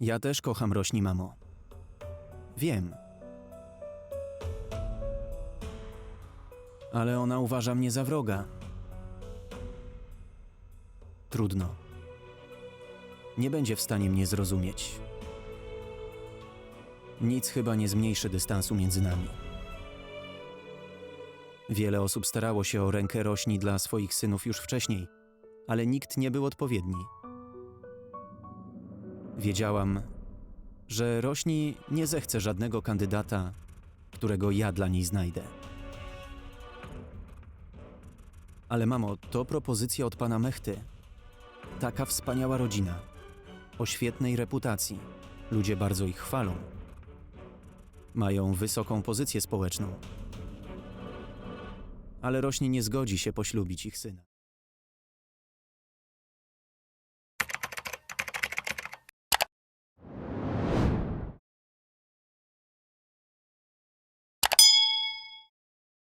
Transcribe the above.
Ja też kocham rośni, mamo. Wiem. Ale ona uważa mnie za wroga. Trudno. Nie będzie w stanie mnie zrozumieć. Nic chyba nie zmniejszy dystansu między nami. Wiele osób starało się o rękę rośni dla swoich synów już wcześniej, ale nikt nie był odpowiedni. Wiedziałam, że rośni nie zechce żadnego kandydata, którego ja dla niej znajdę. Ale mamo, to propozycja od pana Mechty. Taka wspaniała rodzina. O świetnej reputacji. Ludzie bardzo ich chwalą. Mają wysoką pozycję społeczną. Ale rośnie nie zgodzi się poślubić ich syna.